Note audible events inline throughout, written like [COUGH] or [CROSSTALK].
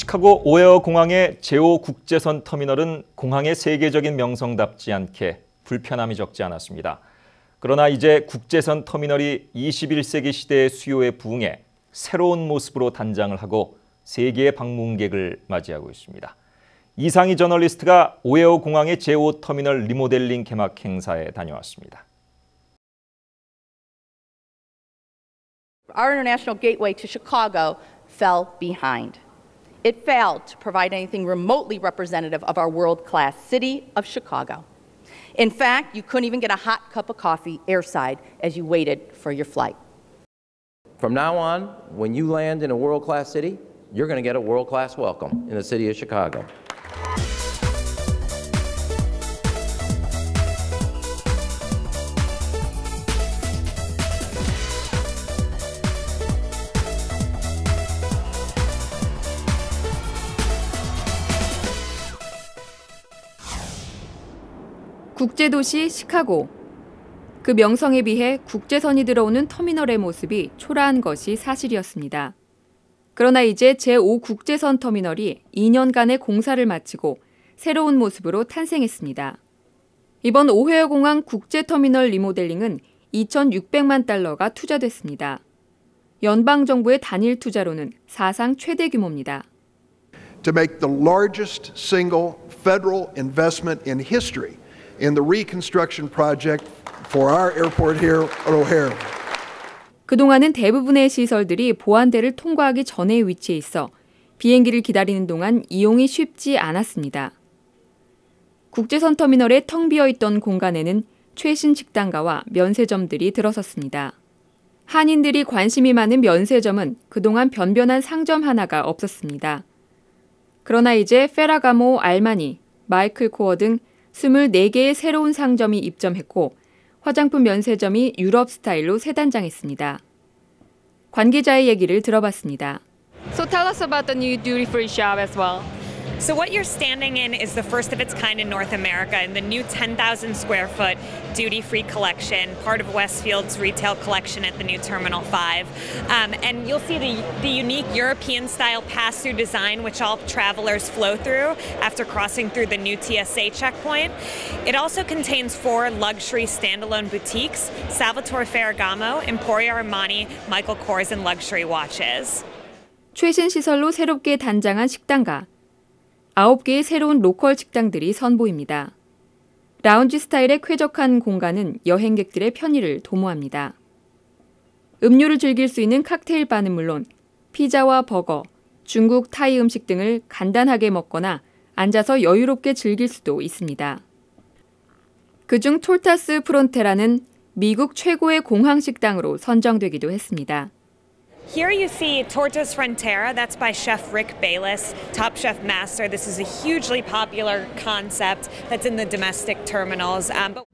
시카고 오헤어 공항의 제5 국제선 터미널은 공항의 세계적인 명성답지 않게 불편함이 적지 않았습니다. 그러나 이제 국제선 터미널이 21세기 시대의 수요에 부응해 새로운 모습으로 단장을 하고 세계의 방문객을 맞이하고 있습니다. 이상희 저널리스트가 오헤어 공항의 제5 터미널 리모델링 개막 행사에 다녀왔습니다. Our international gateway to Chicago fell behind. It failed to provide anything remotely representative of our world class city of Chicago. In fact, you couldn't even get a hot cup of coffee airside as you waited for your flight. From now on, when you land in a world class city, you're going to get a world class welcome in the city of Chicago. 국제도시 시카고. 그 명성에 비해 국제선이 들어오는 터미널의 모습이 초라한 것이 사실이었습니다. 그러나 이제 제5 국제선 터미널이 2년간의 공사를 마치고 새로운 모습으로 탄생했습니다. 이번 오헤어 공항 국제터미널 리모델링은 2,600만 달러가 투자됐습니다. 연방 정부의 단일 투자로는 사상 최대 규모입니다. To make the largest single federal investment in history in the reconstruction project for our airport here at O'Hare. 그동안은 대부분의 시설들이 보안대를 통과하기 전에 위치해 있어 비행기를 기다리는 동안 이용이 쉽지 않았습니다. 국제선 터미널에 텅 비어 있던 공간에는 최신 식당가와 면세점들이 들어섰습니다. 한인들이 관심이 많은 면세점은 그동안 변변한 상점 하나가 없었습니다. 그러나 이제 페라가모, 알마니, 마이클 코어 등 24개의 새로운 상점이 입점했고 화장품 면세점이 유럽 스타일로 세단장했습니다. 관계자의 얘기를 들어봤습니다. So tell us about the new duty free shop as well. So, what you're standing in is the first of its kind in North America in the new 10,000 square foot duty free collection, part of Westfield's retail collection at the new Terminal 5. Um, and you'll see the, the unique European style pass through design, which all travelers flow through after crossing through the new TSA checkpoint. It also contains four luxury standalone boutiques Salvatore Ferragamo, Emporio Armani, Michael Kors, and luxury watches. 최신 시설로 새롭게 단장한 식당가. 9개의 새로운 로컬 식당들이 선보입니다. 라운지 스타일의 쾌적한 공간은 여행객들의 편의를 도모합니다. 음료를 즐길 수 있는 칵테일 바는 물론 피자와 버거, 중국 타이 음식 등을 간단하게 먹거나 앉아서 여유롭게 즐길 수도 있습니다. 그중 톨타스 프론테라는 미국 최고의 공항 식당으로 선정되기도 했습니다. Here you see Tortas Frontera, that's by Chef Rick Bayless, Top Chef Master. This is a hugely popular concept that's in the domestic terminals. Um, but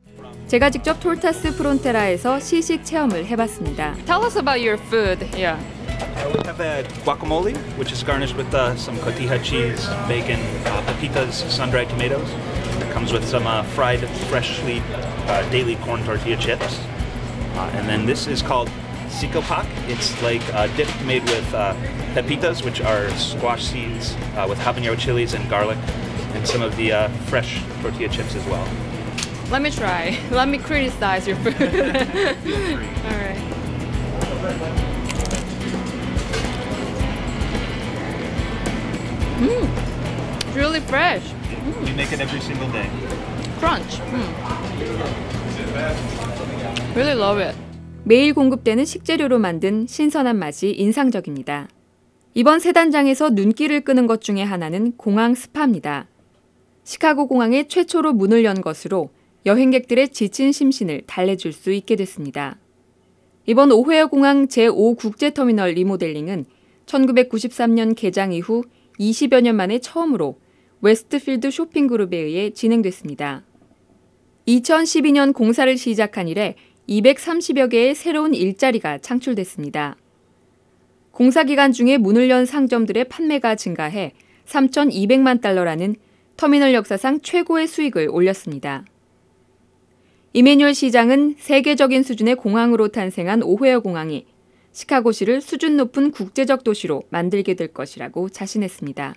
제가 직접 톨타스 프론테라에서 시식 체험을 해봤습니다. Tell us about your food. Yeah. Uh, we have a guacamole, which is garnished with uh, some cotija cheese, bacon, uh, pepitas, sun-dried tomatoes. It comes with some uh, fried, freshly uh, daily corn tortilla chips. Uh, and then this is called Sikopak. It's like a dip made with uh, pepitas, which are squash seeds, uh, with habanero chilies and garlic, and some of the uh, fresh tortilla chips as well. Let me try. [LAUGHS] Let me criticize your food. [LAUGHS] [LAUGHS] All right. Mm, really fresh. We make it every single day. Crunch. Mm. Really love it. 매일 공급되는 식재료로 만든 신선한 맛이 인상적입니다. 이번 세 단장에서 눈길을 끄는 것 중에 하나는 공항 스파입니다. 시카고 공항에 최초로 문을 연 것으로 여행객들의 지친 심신을 달래줄 수 있게 됐습니다. 이번 오헤어 공항 제5 국제터미널 리모델링은 1993년 개장 이후 20여 년 만에 처음으로 웨스트필드 쇼핑그룹에 의해 진행됐습니다. 2012년 공사를 시작한 이래 230여 개의 새로운 일자리가 창출됐습니다. 공사 기간 중에 문을 연 상점들의 판매가 증가해 3,200만 달러라는 터미널 역사상 최고의 수익을 올렸습니다. 이메뉴얼 시장은 세계적인 수준의 공항으로 탄생한 오헤어 공항이 시카고시를 수준 높은 국제적 도시로 만들게 될 것이라고 자신했습니다.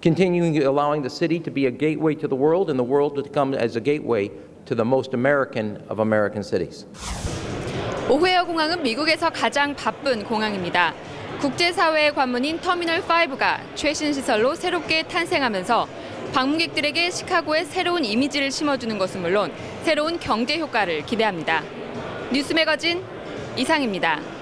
Continuing allowing the city to be a gateway to the world and the world to come as a gateway to the most American of American cities. 오헤어 공항은 미국에서 가장 바쁜 공항입니다. 국제사회의 관문인 터미널 5가 최신 시설로 새롭게 탄생하면서 방문객들에게 시카고의 새로운 이미지를 심어주는 것은 물론 새로운 경제 효과를 기대합니다. 뉴스 매거진 이상입니다.